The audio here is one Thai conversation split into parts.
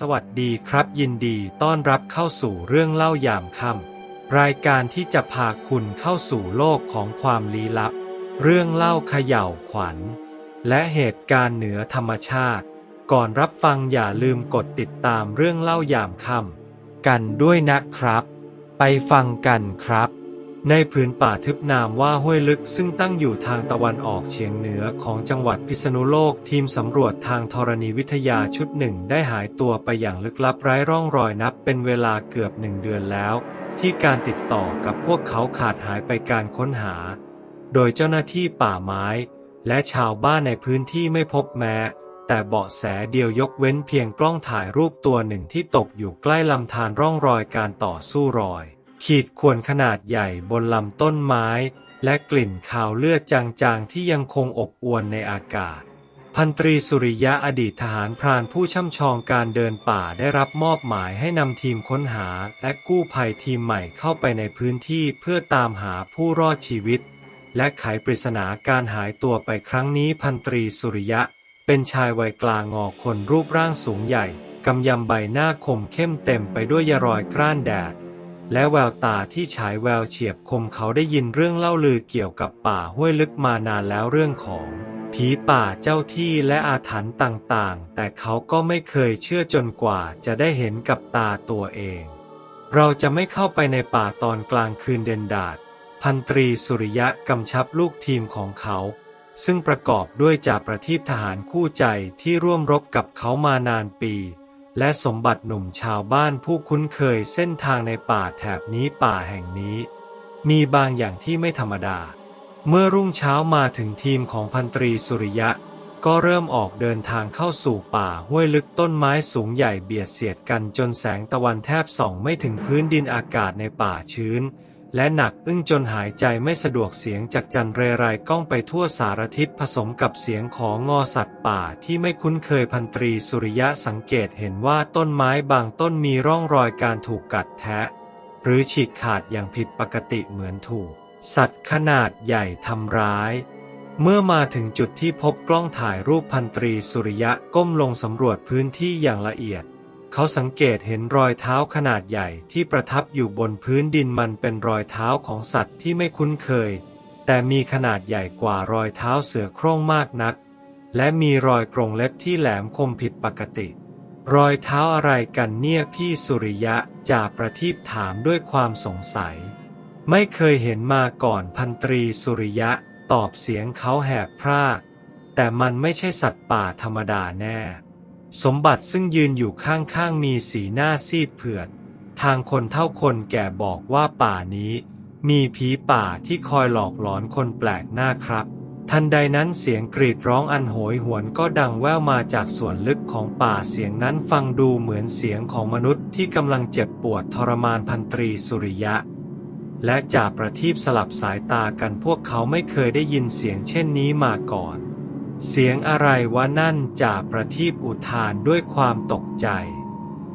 สวัสดีครับยินดีต้อนรับเข้าสู่เรื่องเล่ายามค่ำรายการที่จะพาคุณเข้าสู่โลกของความลี้ลับ เรื่องเล่าเขย่าวขวัญ และเหตุการณ์เหนือธรรมชาติ ก่อนรับฟังอย่าลืมกดติดตามเรื่องเล่ายามค่ำกันด้วยนะครับ ไปฟังกันครับ ในผืนป่าทึบนามว่าห้วยลึกซึ่งตั้งอยู่ทางตะวันออกเฉียงเหนือของจังหวัดพิษณุโลกทีมสำรวจทางธรณีวิทยาชุดหนึ่งได้หายตัวไปอย่างลึกลับไร้ร่องรอยนับเป็นเวลาเกือบหนึ่งเดือนแล้ว ที่การติดต่อกับพวกเขาขาดหายไปการค้นหา โดยเจ้าหน้าที่ป่าไม้ และชาวบ้านในพื้นที่ไม่พบแม้แต่เบาะแสเดียวยกเว้นเพียงกล้องถ่ายรูปตัวหนึ่งที่ตกอยู่ใกล้ลำธารร่องรอยการต่อสู้รอย ขีดข่วนขนาดใหญ่บนลำต้นไม้ และกลิ่นคาวเลือดจางๆ ที่ยังคงอบอวนในอากาศ พันตรีสุริยะอดีตทหารพรานผู้ช่ำชองการเดินป่าได้รับมอบหมายให้นำทีมค้นหาและกู้ภัยทีมใหม่เข้าไปในพื้นที่เพื่อตามหาผู้รอดชีวิต และไขปริศนาการหายตัวไปครั้งนี้พันตรีสุริยะ เป็นชายวัยกลางงอคนรูปร่างสูงใหญ่กำยำใบหน้าคมเข้มเต็มไปด้วยยรอยกร้านแดด และแววตาที่ฉายแววเฉียบคมเขาได้ยินเรื่องเล่าลือเกี่ยวกับป่าห้วยลึกมานานแล้วเรื่องของผีป่าเจ้าที่และอาถรรพ์ต่างๆ แต่เขาก็ไม่เคยเชื่อจนกว่าจะได้เห็นกับตาตัวเอง เราจะไม่เข้าไปในป่าตอนกลางคืนเด่นดาด พันตรีสุริยะกำชับลูกทีมของเขา ซึ่งประกอบด้วยจ่าประทีปทหารคู่ใจที่ร่วมรบกับเขามานานปี และสมบัติหนุ่มชาวบ้านผู้คุ้นเคยเส้นทางในป่าแถบนี้ป่าแห่งนี้ มีบางอย่างที่ไม่ธรรมดา เมื่อรุ่งเช้ามาถึงทีมของพันตรีสุริยะ ก็เริ่มออกเดินทางเข้าสู่ป่าห้วยลึกต้นไม้สูงใหญ่เบียดเสียดกันจนแสงตะวันแทบส่องไม่ถึงพื้นดินอากาศในป่าชื้น และหนักอึ้งจนหายใจไม่สะดวกเสียงจากจันเรไรก้องไปทั่วสารทิศผสมกับเสียงของงอสัตว์ป่าที่ไม่คุ้นเคยพันตรีสุริยะสังเกตเห็นว่าต้นไม้บางต้นมีร่องรอยการถูกกัดแทะ หรือฉีกขาดอย่างผิดปกติเหมือนถูก สัตว์ขนาดใหญ่ทำร้าย เมื่อมาถึงจุดที่พบกล้องถ่ายรูปพันตรีสุริยะก้มลงสำรวจพื้นที่อย่างละเอียด เขาสังเกตเห็นรอยเท้าขนาดใหญ่ที่ประทับอยู่บนพื้นดินมันเป็นรอยเท้าของสัตว์ที่ไม่คุ้นเคย แต่มีขนาดใหญ่กว่ารอยเท้าเสือโคร่งมากนัก และมีรอยกรงเล็บที่แหลมคมผิดปกติ รอยเท้าอะไรกันเนี่ยพี่สุริยะจ่าประทีปถามด้วยความสงสัย ไม่เคยเห็นมาก่อนพันตรีสุริยะตอบเสียงเขาแหบพร่าแต่มันไม่ใช่สัตว์ป่าธรรมดาแน่ สมบัติซึ่งยืนอยู่ข้างๆมีสีหน้าซีดเผือด ทางคนเท่าคนแก่บอกว่าป่านี้ มีผีป่าที่คอยหลอกหลอนคนแปลกหน้าครับ ทันใดนั้นเสียงกรีดร้องอันโหยหวนก็ดังแว่วมาจากส่วนลึกของป่าเสียงนั้นฟังดูเหมือนเสียงของมนุษย์ที่กำลังเจ็บปวดทรมานพันตรีสุริยะ และจ่าประทีปสลับสายตากันพวกเขาไม่เคยได้ยินเสียงเช่นนี้มาก่อน เสียงอะไรวะนั่นจ่าประทีปอุทานด้วยความตกใจ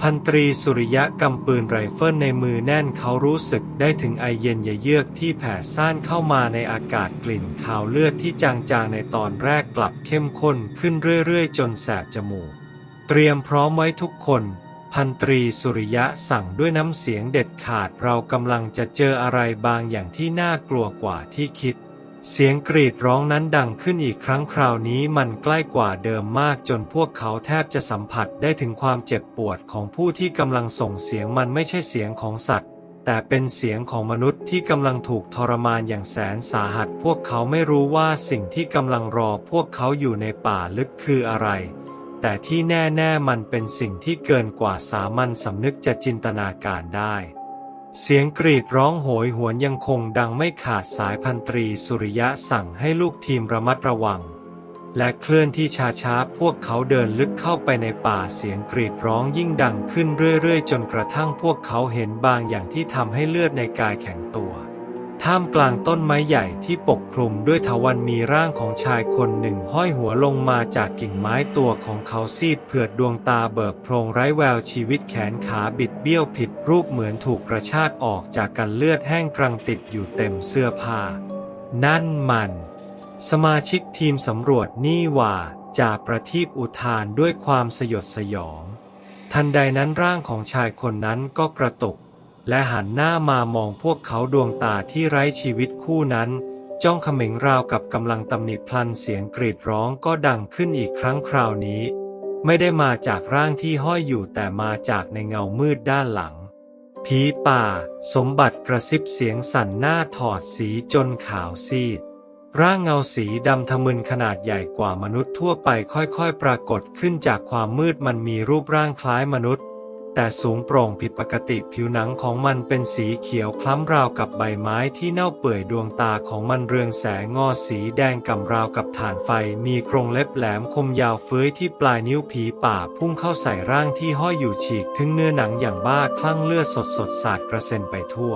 พันตรีสุริยะกำปืนไรเฟิลในมือแน่นเขารู้สึกได้ถึงไอเย็นเยือกที่แผ่ซ่านเข้ามาในอากาศกลิ่นคาวเลือดที่จางๆในตอนแรกกลับเข้มข้นขึ้นเรื่อยๆ จนแสบจมูก เตรียมพร้อมไว้ทุกคนพันตรีสุริยะสั่งด้วยน้ำเสียงเด็ดขาดเรากำลังจะเจออะไรบางอย่างที่น่ากลัวกว่าที่คิด เสียงกรีดร้องนั้นดังขึ้นอีกครั้งคราวนี้มันใกล้กว่าเดิมมากจนพวกเขาแทบจะสัมผัสได้ถึงความเจ็บปวดของผู้ที่กำลังส่งเสียงมันไม่ใช่เสียงของสัตว์ แต่เป็นเสียงของมนุษย์ที่กำลังถูกทรมานอย่างแสนสาหัส พวกเขาไม่รู้ว่าสิ่งที่กำลังรอพวกเขาอยู่ในป่าลึกคืออะไร แต่ที่แน่ๆมันเป็นสิ่งที่เกินกว่าสามัญสำนึกจะจินตนาการได้ เสียงกรีดร้องโหยหวนยังคงดังไม่ขาดสายพันตรีสุริยะสั่งให้ลูกทีมระมัดระวัง และเคลื่อนที่ช้าๆพวกเขาเดินลึกเข้าไปในป่าเสียงกรีดร้องยิ่งดังขึ้นเรื่อยๆ จนกระทั่งพวกเขาเห็นบางอย่างที่ทำให้เลือดในกายแข็งตัว ท่ามกลางต้นไม้ใหญ่ที่ปกคลุมด้วยทวันมีร่างของชายคนหนึ่งห้อยหัวลงมาจากกิ่งไม้ตัวของเขาซีดเผือดดวงตาเบิกโพรงไร้แววชีวิตแขนขาบิดเบี้ยวผิดรูปเหมือนถูกกระชากออกจากกันเลือดแห้งกรังติดอยู่เต็มเสื้อผ้า นั่นมัน สมาชิกทีมสำรวจนี่ว่าจ่าประทีปอุทานด้วยความสยดสยอง ทันใดนั้นร่างของชายคนนั้นก็กระตุก และหันหน้ามามองพวกเขาดวงตาที่ไร้ชีวิตคู่นั้น จ้องเขม็งราวกับกำลังตำหนิพลันเสียงกรีดร้องก็ดังขึ้นอีกครั้งคราวนี้ ไม่ได้มาจากร่างที่ห้อยอยู่แต่มาจากในเงามืดด้านหลัง ผีป่า สมบัติกระซิบเสียงสั่นหน้าถอดสีจนขาวซีด ร่างเงาสีดำทะมึนขนาดใหญ่กว่ามนุษย์ทั่วไปค่อยๆ ปรากฏขึ้นจากความมืดมันมีรูปร่างคล้ายมนุษย์ แต่สูงโปร่งผิดปกติผิวหนังของมันเป็นสีเขียวคล้ำราวกับใบไม้ที่เน่าเปื่อยดวงตาของมันเรืองแสงงอสีแดงกำราวกับฐานไฟ มีกรงเล็บแหลมคมยาวเฟ้ยที่ปลายนิ้วผีป่าพุ่งเข้าใส่ร่างที่ห้อยอยู่ฉีกถึงเนื้อหนังอย่างบ้าคลั่งเลือดสดสดสาดกระเซ็นไปทั่ว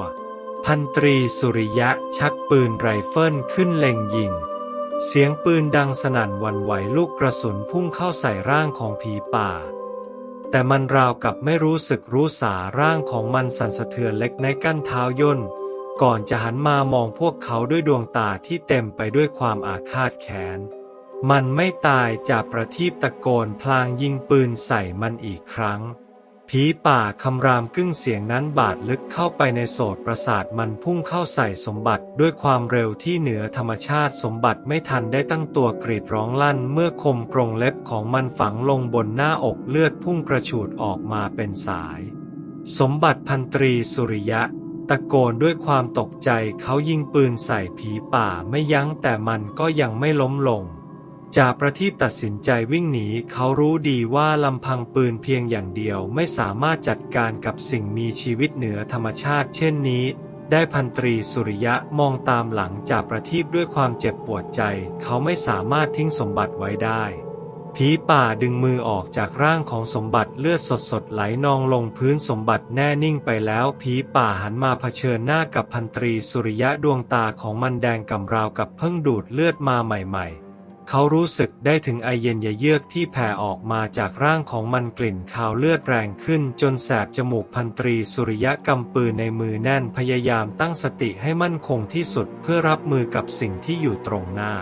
พันตรีสุริยะชักปืนไรเฟิลขึ้นเล็งยิงเสียงปืนดังสนั่นวันไหวลูกกระสุนพุ่งเข้าใส่ร่างของผีป่า แต่มันราวกับไม่รู้สึกรู้สาร่างของมันสั่นสะเทือนเล็กในกั้นเท้าย่น ก่อนจะหันมามองพวกเขาด้วยดวงตาที่เต็มไปด้วยความอาฆาตแค้น มันไม่ตายจากประทีปตะโกนพลางยิงปืนใส่มันอีกครั้ง ผีป่าคำรามกึ้งเสียงนั้นบาดลึกเข้าไปในโสตประสาทมันพุ่งเข้าใส่สมบัติด้วยความเร็วที่เหนือธรรมชาติสมบัติไม่ทันได้ตั้งตัวกรีดร้องลั่นเมื่อคมกรงเล็บของมันฝังลงบนหน้าอกเลือดพุ่งกระฉูดออกมาเป็นสาย สมบัติพันตรีสุริยะ ตะโกนด้วยความตกใจเขายิงปืนใส่ผีป่าไม่ยั้งแต่มันก็ยังไม่ล้มลง จ่าประทีปตัดสินใจวิ่งหนีเขารู้ดีว่าลำพังปืนเพียงอย่างเดียวไม่สามารถจัดการกับสิ่งมีชีวิตเหนือธรรมชาติเช่นนี้ ได้พันตรีสุริยะมองตามหลังจ่าประทีปด้วยความเจ็บปวดใจ เขาไม่สามารถทิ้งสมบัติไว้ได้ ผีป่าดึงมือออกจากร่างของสมบัติเลือดสดๆไหลนองลงพื้นสมบัติแน่นิ่งไปแล้ว ผีป่าหันมาเผชิญหน้ากับพันตรีสุริยะดวงตาของมันแดงกำราวกับเพิ่งดูดเลือดมาใหม่ ๆ เขารู้สึกได้ถึงไอเย็นยะเยือกที่แผ่ออกมาจากร่างของมันกลิ่นคาวเลือดแรงขึ้นจนแสบจมูกพันตรีสุริยะกำปืนในมือแน่นพยายามตั้งสติให้มั่นคงที่สุดเพื่อรับมือกับสิ่งที่อยู่ตรงหน้า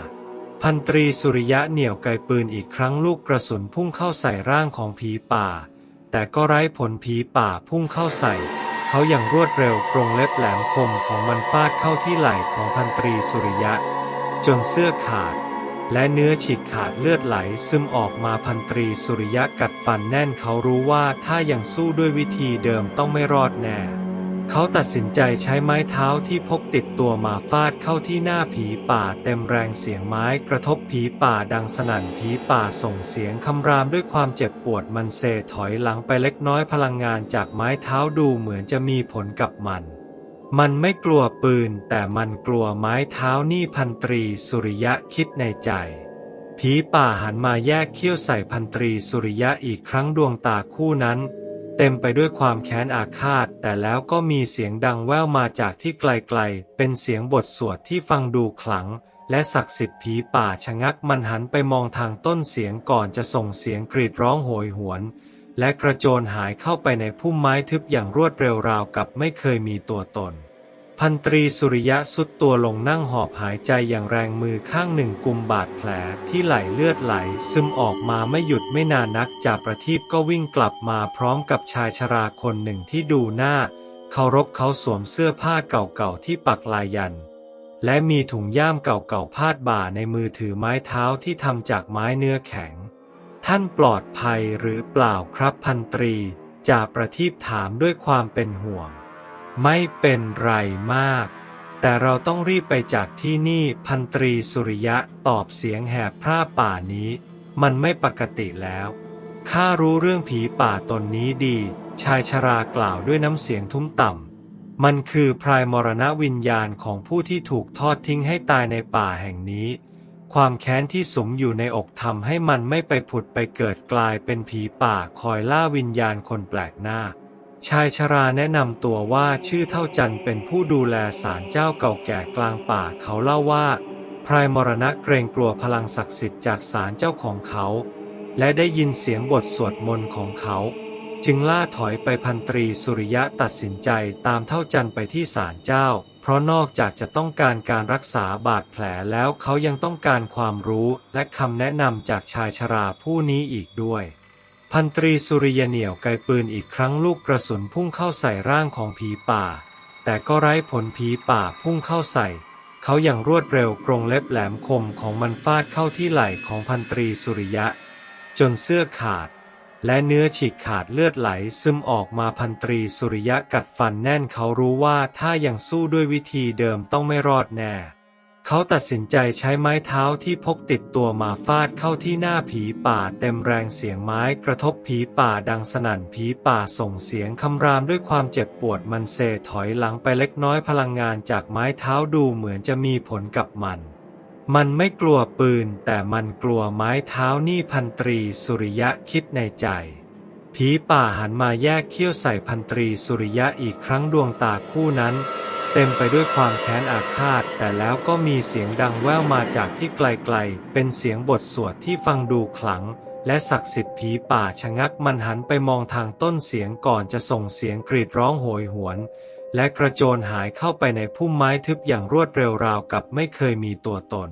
พันตรีสุริยะเหนี่ยวไกปืนอีกครั้งลูกกระสุนพุ่งเข้าใส่ร่างของผีป่า แต่ก็ไร้ผลผีป่าพุ่งเข้าใส่เขาอย่างรวดเร็วกรงเล็บแหลมคมของมันฟาดเข้าที่ไหล่ของพันตรีสุริยะ จนเสื้อขาด และเนื้อฉีกขาดเลือดไหลซึมออกมาพันตรีสุริยะกัดฟันแน่นเขารู้ว่าถ้ายังสู้ด้วยวิธีเดิมต้องไม่รอดแน่ เขาตัดสินใจใช้ไม้เท้าที่พกติดตัวมาฟาดเข้าที่หน้าผีป่าเต็มแรงเสียงไม้กระทบผีป่าดังสนั่นผีป่าส่งเสียงคำรามด้วยความเจ็บปวดมันเซถอยหลังไปเล็กน้อยพลังงานจากไม้เท้าดูเหมือนจะมีผลกับมัน มันไม่กลัวปืนแต่มันกลัวไม้เท้านี่พันตรีสุริยะคิดในใจ ผีป่าหันมาแยกเขี้ยวใส่พันตรีสุริยะอีกครั้งดวงตาคู่นั้น เต็มไปด้วยความแค้นอาฆาต แต่แล้วก็มีเสียงดังแว่วมาจากที่ไกลๆ เป็นเสียงบทสวดที่ฟังดูขลัง และศักดิ์สิทธิ์ผีป่าชะงักมันหันไปมองทางต้นเสียงก่อนจะส่งเสียงกรีดร้องโหยหวน และกระโจนหายเข้าไปในพุ่มไม้ทึบอย่างรวดเร็วราวกับไม่เคยมีตัวตน พันตรีสุริยะสุดตัวลงนั่งหอบหายใจอย่างแรงมือข้างหนึ่งกุมบาดแผลที่ไหลเลือดไหล ซึมออกมาไม่หยุดไม่นานนักจากประทีปก็วิ่งกลับมาพร้อมกับชายชราคนหนึ่งที่ดูหน้าเคารพเขาสวมเสื้อผ้าเก่าๆที่ปักลายยัน และมีถุงย่ามเก่าๆพาดบ่าในมือถือไม้เท้าที่ทำจากไม้เนื้อแข็ง ท่านปลอดภัยหรือเปล่าครับพันตรีจ่าประทีปถามด้วยความเป็นห่วง ไม่เป็นไรมาก แต่เราต้องรีบไปจากที่นี่พันตรีสุริยะตอบเสียงแหบพร่าป่านี้ มันไม่ปกติแล้วข้ารู้เรื่องผีป่าตนนี้ดี ชายชรากล่าวด้วยน้ำเสียงทุ้มต่ำ มันคือพรายมรณวิญญาณของผู้ที่ถูกทอดทิ้งให้ตายในป่าแห่งนี้ ความแค้นที่สมอยู่ในอกทำให้มันไม่ไปผุดไปเกิดกลายเป็นผีป่าคอยล่าวิญญาณคนแปลกหน้า ชายชราแนะนำตัวว่าชื่อเท่าจันเป็นผู้ดูแลศาลเจ้าเก่าแก่กลางป่าเขาเล่าว่าพรายมรณะเกรงกลัวพลังศักดิ์สิทธิ์จากศาลเจ้าของเขา และได้ยินเสียงบทสวดมนต์ของเขา จึงล่าถอยไปพันตรีสุริยะตัดสินใจตามเท่าจันไปที่ศาลเจ้า เพราะนอกจากจะต้องการการรักษาบาดแผลแล้วเขายังต้องการความรู้และคำแนะนำจากชายชราผู้นี้อีกด้วย พันตรีสุริยเหนี่ยวไกปืนอีกครั้งลูกกระสุนพุ่งเข้าใส่ร่างของผีป่า แต่ก็ไร้ผลผีป่าพุ่งเข้าใส่ เขาอย่างรวดเร็วกรงเล็บแหลมคมของมันฟาดเข้าที่ไหล่ของพันตรีสุริยะ จนเสื้อขาด และเนื้อฉีกขาดเลือดไหลซึมออกมาพันตรีสุริยะกัดฟันแน่นเขารู้ว่าถ้ายังสู้ด้วยวิธีเดิมต้องไม่รอดแน่ เขาตัดสินใจใช้ไม้เท้าที่พกติดตัวมาฟาดเข้าที่หน้าผีป่าเต็มแรงเสียงไม้กระทบผีป่าดังสนั่นผีป่าส่งเสียงคำรามด้วยความเจ็บปวดมันเซถอยหลังไปเล็กน้อยพลังงานจากไม้เท้าดูเหมือนจะมีผลกับมัน มันไม่กลัวปืนแต่มันกลัวไม้เท้านี่พันตรีสุริยะคิดในใจ ผีป่าหันมาแยกเขี้ยวใส่พันตรีสุริยะอีกครั้งดวงตาคู่นั้น เต็มไปด้วยความแค้นอาฆาต แต่แล้วก็มีเสียงดังแว่วมาจากที่ไกลๆ เป็นเสียงบทสวดที่ฟังดูขลัง และศักดิ์สิทธิ์ผีป่าชะงักมันหันไปมองทางต้นเสียงก่อนจะส่งเสียงกรีดร้องโหยหวน และกระโจนหายเข้าไปในพุ่มไม้ทึบอย่างรวดเร็วราวกับไม่เคยมีตัวตน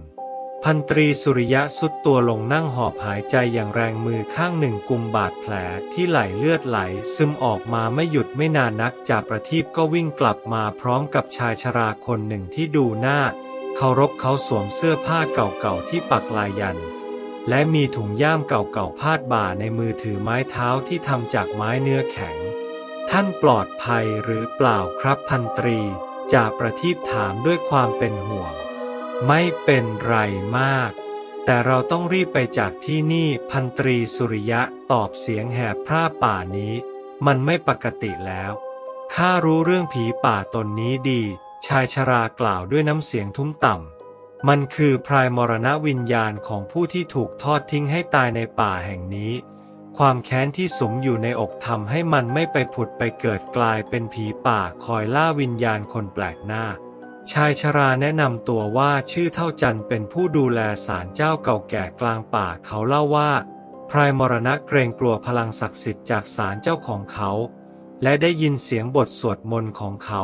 พันตรีสุริยะสุดตัวลงนั่งหอบหายใจอย่างแรงมือข้างหนึ่งกุมบาดแผลที่ไหลเลือดไหล ซึมออกมาไม่หยุดไม่นานนักจากประทีปก็วิ่งกลับมาพร้อมกับชายชราคนหนึ่งที่ดูหน้าเคารพเขาสวมเสื้อผ้าเก่าๆที่ปักลายยัน และมีถุงย่ามเก่าๆพาดบ่าในมือถือไม้เท้าที่ทำจากไม้เนื้อแข็ง ท่านปลอดภัยหรือเปล่าครับพันตรีจ่าประทีปถามด้วยความเป็นห่วง ไม่เป็นไรมาก แต่เราต้องรีบไปจากที่นี่พันตรีสุริยะตอบเสียงแหบพร่าป่านี้ มันไม่ปกติแล้วข้ารู้เรื่องผีป่าตนนี้ดี ชายชรากล่าวด้วยน้ำเสียงทุ้มต่ำ มันคือพรายมรณวิญญาณของผู้ที่ถูกทอดทิ้งให้ตายในป่าแห่งนี้ ความแค้นที่สุมอยู่ในอกทำให้มันไม่ไปผุดไปเกิดกลายเป็นผีป่าคอยล่าวิญญาณคนแปลกหน้า ชายชราแนะนำตัวว่าชื่อเท่าจันเป็นผู้ดูแลศาลเจ้าเก่าแก่กลางป่าเขาเล่าว่า พรายมรณะเกรงกลัวพลังศักดิ์สิทธิ์จากศาลเจ้าของเขา และได้ยินเสียงบทสวดมนต์ของเขา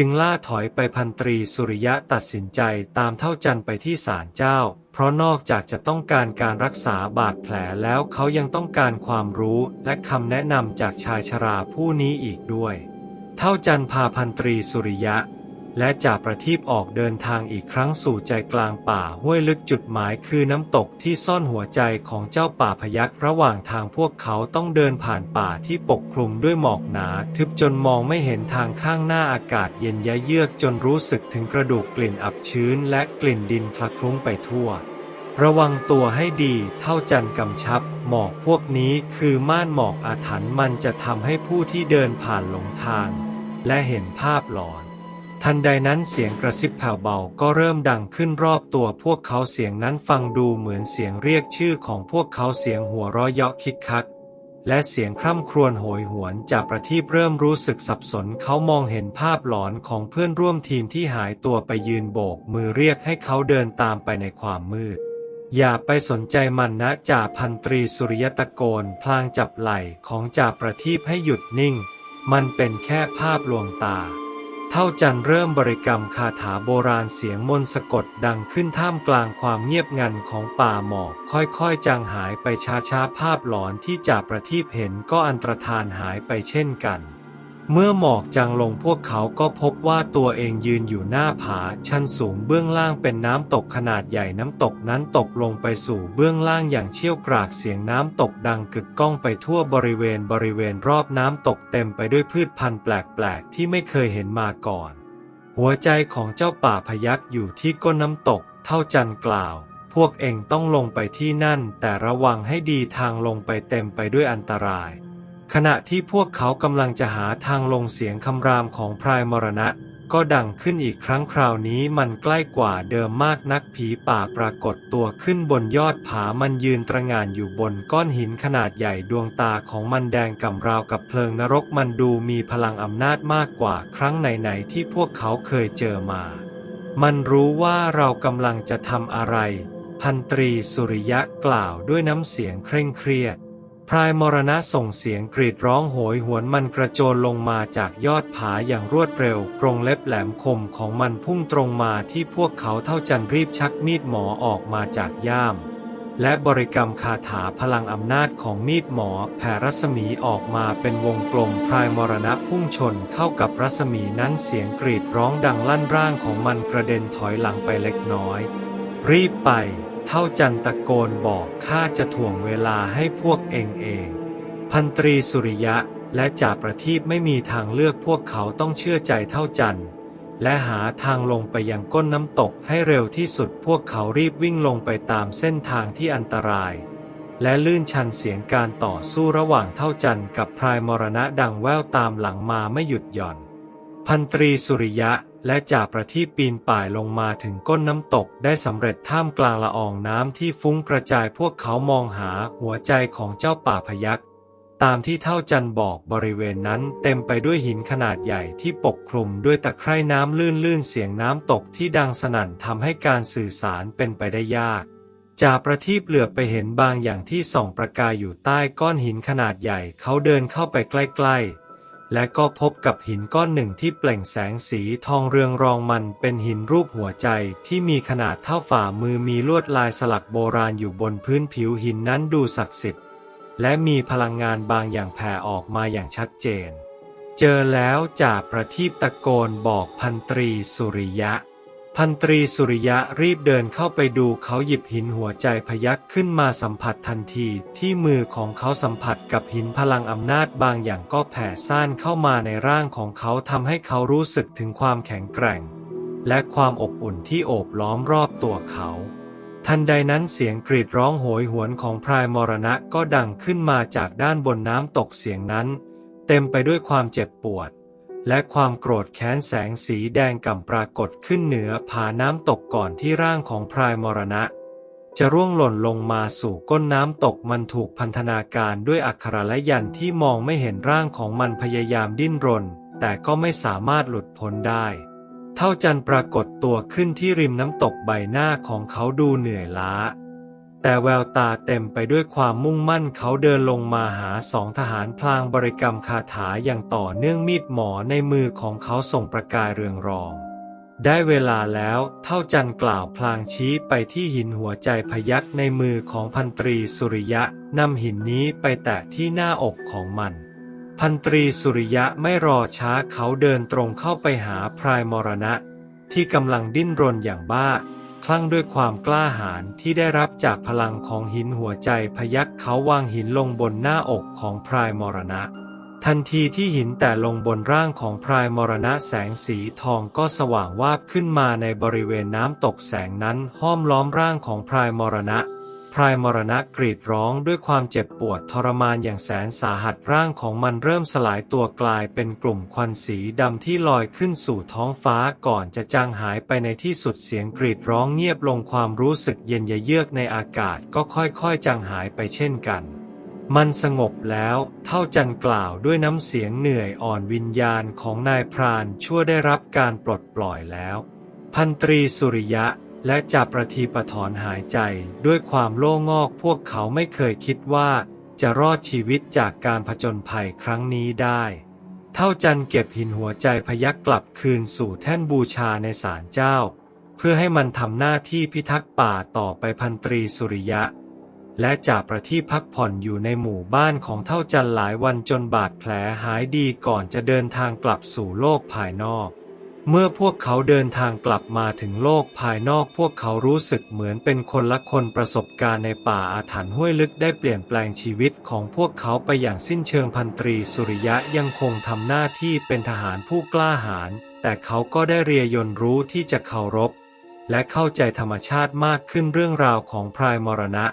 จึงล่าถอยไปพันตรีสุริยะตัดสินใจตามเท่าจันไปที่ศาลเจ้า เพราะนอกจากจะต้องการการรักษาบาดแผลแล้วเขายังต้องการความรู้และคำแนะนำจากชายชราผู้นี้อีกด้วย เท่าจันพาพันตรีสุริยะ และจ่าประทีปออกเดินทางอีกครั้งสู่ใจกลางป่าห้วยลึกจุดหมายคือน้ำตกที่ซ่อนหัวใจของเจ้าป่าพยักระหว่างทางพวกเขาต้องเดินผ่านป่าที่ปกคลุมด้วยหมอกหนา ทึบจนมองไม่เห็นทางข้างหน้าอากาศเย็นยะเยือกจนรู้สึกถึงกระดูกกลิ่นอับชื้น และกลิ่นดินคละคลุ้งไปทั่ว ระวังตัวให้ดีเท่าจันกำชับ หมอกพวกนี้คือม่านหมอกอาถรรพ์มันจะทำให้ผู้ที่เดินผ่านหลงทาง และเห็นภาพหลอน ทันใดนั้นเสียงกระซิบแผ่วเบาก็เริ่มดังขึ้นรอบตัวพวกเขาเสียงนั้นฟังดูเหมือนเสียงเรียกชื่อของพวกเขาเสียงหัวเราะเยาะคิกคัก และเสียงคร่ำครวญโหยหวนจากประทีปเริ่มรู้สึกสับสนเขามองเห็นภาพหลอนของเพื่อนร่วมทีมที่หายตัวไปยืนโบกมือเรียกให้เขาเดินตามไปในความมืดอย่าไปสนใจมันนะจ่าพันตรีสุริยตะโกนพลางจับไหล่ของจ่าประทีปให้หยุดนิ่ง มันเป็นแค่ภาพลวงตา เท่าจันเริ่มบริกรรมคาถาโบราณเสียงมนต์สะกดดังขึ้นท่ามกลางความเงียบงันของป่าหมอก ค่อยๆ จางหายไปช้าๆ ภาพหลอนที่จ่าประทีปเห็นก็อันตรธานหายไปเช่นกัน เมื่อหมอกจางลงพวกเขาก็พบว่าตัวเองยืนอยู่หน้าผาชั้นสูงเบื้องล่างเป็นน้ำตกขนาดใหญ่น้ำตกนั้นตกลงไปสู่เบื้องล่างอย่างเชี่ยวกรากเสียงน้ำตกดังกึกก้องไปทั่วบริเวณบริเวณรอบน้ำตกเต็มไปด้วยพืชพันธุ์แปลกๆที่ไม่เคยเห็นมาก่อน หัวใจของเจ้าป่าพยักอยู่ที่ก้นน้ำตก เท่าจันกล่าว พวกเองต้องลงไปที่นั่น แต่ระวังให้ดีทางลงไปเต็มไปด้วยอันตราย ขณะที่พวกเขากำลังจะหาทางลงเสียงคำรามของพรายมรณะ ก็ดังขึ้นอีกครั้งคราวนี้มันใกล้กว่าเดิมมากนักผีป่าปรากฏตัวขึ้นบนยอดผามันยืนตระงานอยู่บนก้อนหินขนาดใหญ่ดวงตาของมันแดงก่ำราวกับเพลิงนรกมันดูมีพลังอำนาจมากกว่าครั้งไหนๆที่พวกเขาเคยเจอมา มันรู้ว่าเรากำลังจะทำอะไร พันตรีสุริยะกล่าวด้วยน้ำเสียงเคร่งเครียด พรายมรณะส่งเสียงกรีดร้องโหยหวนมันกระโจนลงมาจากยอดผาอย่างรวดเร็ว กรงเล็บแหลมคมของมันพุ่งตรงมาที่พวกเขาเท่าจันรีบชักมีดหมอออกมาจากย่าม และบริกรรมคาถาพลังอำนาจของมีดหมอแผ่รัศมีออกมาเป็นวงกลมพรายมรณะพุ่งชนเข้ากับรัศมีนั้นเสียงกรีดร้องดังลั่นร่างของมันกระเด็นถอยหลังไปเล็กน้อย รีบไป เท่าจันตะโกนบอกข้าจะถ่วงเวลาให้พวกเองเอง พันตรีสุริยะและจ่าประทีปไม่มีทางเลือกพวกเขาต้องเชื่อใจเท่าจันและหาทางลงไปยังก้นน้ำตกให้เร็วที่สุดพวกเขารีบวิ่งลงไปตามเส้นทางที่อันตราย และลื่นชันเสียงการต่อสู้ระหว่างเท่าจันกับพรายมรณะดังแว่วตามหลังมาไม่หยุดหย่อน พันตรีสุริยะ และจ่าประทีปปีนป่ายลงมาถึงก้นน้ำตกได้สำเร็จท่ามกลางละอองน้ำที่ฟุ้งกระจายพวกเขามองหาหัวใจของเจ้าป่าพยักตามที่เท่าจันบอกบริเวณนั้นเต็มไปด้วยหินขนาดใหญ่ที่ปกคลุมด้วยตะไคร่น้ำลื่นๆเสียงน้ำตกที่ดังสนั่นทำให้การสื่อสารเป็นไปได้ยากจ่าประทีปเหลือบไปเห็นบางอย่างที่ส่องประกายอยู่ใต้ก้อนหินขนาดใหญ่เขาเดินเข้าไปใกล้ๆ และก็พบกับหินก้อนหนึ่งที่เปล่งแสงสีทองเรืองรองมันเป็นหินรูปหัวใจที่มีขนาดเท่าฝ่ามือมีลวดลายสลักโบราณอยู่บนพื้นผิวหินนั้นดูศักดิ์สิทธิ์ และมีพลังงานบางอย่างแผ่ออกมาอย่างชัดเจน เจอแล้วจ่าประทีปตะโกนบอกพันตรีสุริยะ พันตรีสุริยะรีบเดินเข้าไปดูเขาหยิบหินหัวใจพยักขึ้นมาสัมผัสทันทีที่มือของเขาสัมผัสกับหินพลังอำนาจบางอย่างก็แผ่ซ่านเข้ามาในร่างของเขาทำให้เขารู้สึกถึงความแข็งแกร่ง และความอบอุ่นที่โอบล้อมรอบตัวเขา ทันใดนั้นเสียงกรีดร้องโหยหวนของพรายมรณะก็ดังขึ้นมาจากด้านบนน้ำตกเสียงนั้น เต็มไปด้วยความเจ็บปวด และความโกรธแค้นแสงสีแดงก่ำปรากฏขึ้นเหนือผาน้ำตกก่อนที่ร่างของพรายมรณะ จะร่วงหล่นลงมาสู่ก้นน้ำตกมันถูกพันธนาการด้วยอักขระและยันที่มองไม่เห็นร่างของมันพยายามดิ้นรน แต่ก็ไม่สามารถหลุดพ้นได้ เท่าจันปรากฏตัวขึ้นที่ริมน้ำตกใบหน้าของเขาดูเหนื่อยล้า แต่แววตาเต็มไปด้วยความมุ่งมั่นเขาเดินลงมาหาสองทหารพลางบริกรรมคาถาอย่างต่อเนื่องมีดหมอในมือของเขาส่งประกายเรืองรอง ได้เวลาแล้วเท่าจันกล่าวพลางชี้ไปที่หินหัวใจพยักในมือของพันตรีสุริยะนำหินนี้ไปแตะที่หน้าอกของมัน พันตรีสุริยะไม่รอช้าเขาเดินตรงเข้าไปหาพรายมรณะ ที่กำลังดิ้นรนอย่างบ้า คลั่งด้วยความกล้าหาญที่ได้รับจากพลังของหินหัวใจพยักเขาวางหินลงบนหน้าอกของพรายมรณะ ทันทีที่หินแต่ลงบนร่างของพรายมรณะแสงสีทองก็สว่างวาบขึ้นมาในบริเวณน้ำตกแสงนั้นห้อมล้อมร่างของพรายมรณะ รายมรณะกรีดร้องด้วยความเจ็บปวดทรมานอย่างแสนสาหัสร่างของมันเริ่มสลายตัวกลายเป็นกลุ่มควันสีดำที่ลอยขึ้นสู่ท้องฟ้าก่อนจะจางหายไปในที่สุดเสียงกรีดร้องเงียบลงความรู้สึกเย็นเยือกในอากาศก็ค่อยๆจางหายไปเช่นกันมันสงบแล้ว เท่าจันกล่าวด้วยน้ำเสียงเหนื่อยอ่อนวิญญาณของนายพรานชั่วได้รับการปลดปล่อยแล้ว พันตรีสุริยะ และจับประทีปถอนหายใจด้วยความโล่งอกพวกเขาไม่เคยคิดว่า จะรอดชีวิตจากการผจญภัยครั้งนี้ได้ เท่าจันเก็บหินหัวใจพยักกลับคืนสู่แท่นบูชาในศาลเจ้า เพื่อให้มันทำหน้าที่พิทักษ์ป่าต่อไปพันตรีสุริยะ และจ่าประทีปพักผ่อนอยู่ในหมู่บ้านของเท่าจันหลายวันจนบาดแผลหายดีก่อนจะเดินทางกลับสู่โลกภายนอก เมื่อพวกเขาเดินทางกลับมาถึงโลกภายนอกพวกเขารู้สึกเหมือนเป็นคนละคนประสบการณ์ในป่าอาถรรพ์ห้วยลึกได้เปลี่ยนแปลงชีวิตของพวกเขาไปอย่างสิ้นเชิงพันตรีสุริยะยังคงทำหน้าที่เป็นทหารผู้กล้าหาญแต่เขาก็ได้เรียยนรู้ที่จะเคารพ และเข้าใจธรรมชาติมากขึ้นเรื่องราวของพรายมรณะ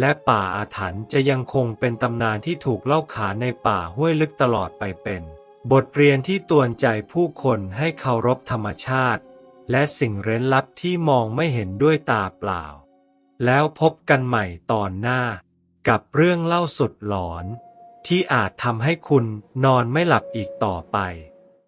และป่าอาถรรพ์จะยังคงเป็นตำนานที่ถูกเล่าขานในป่าห้วยลึกตลอดไปเป็น บทเรียนที่ตวนใจผู้คนให้เคารพธรรมชาติ และสิ่งเร้นลับที่มองไม่เห็นด้วยตาเปล่า แล้วพบกันใหม่ตอนหน้า กับเรื่องเล่าสุดหลอน ที่อาจทำให้คุณนอนไม่หลับอีกต่อไป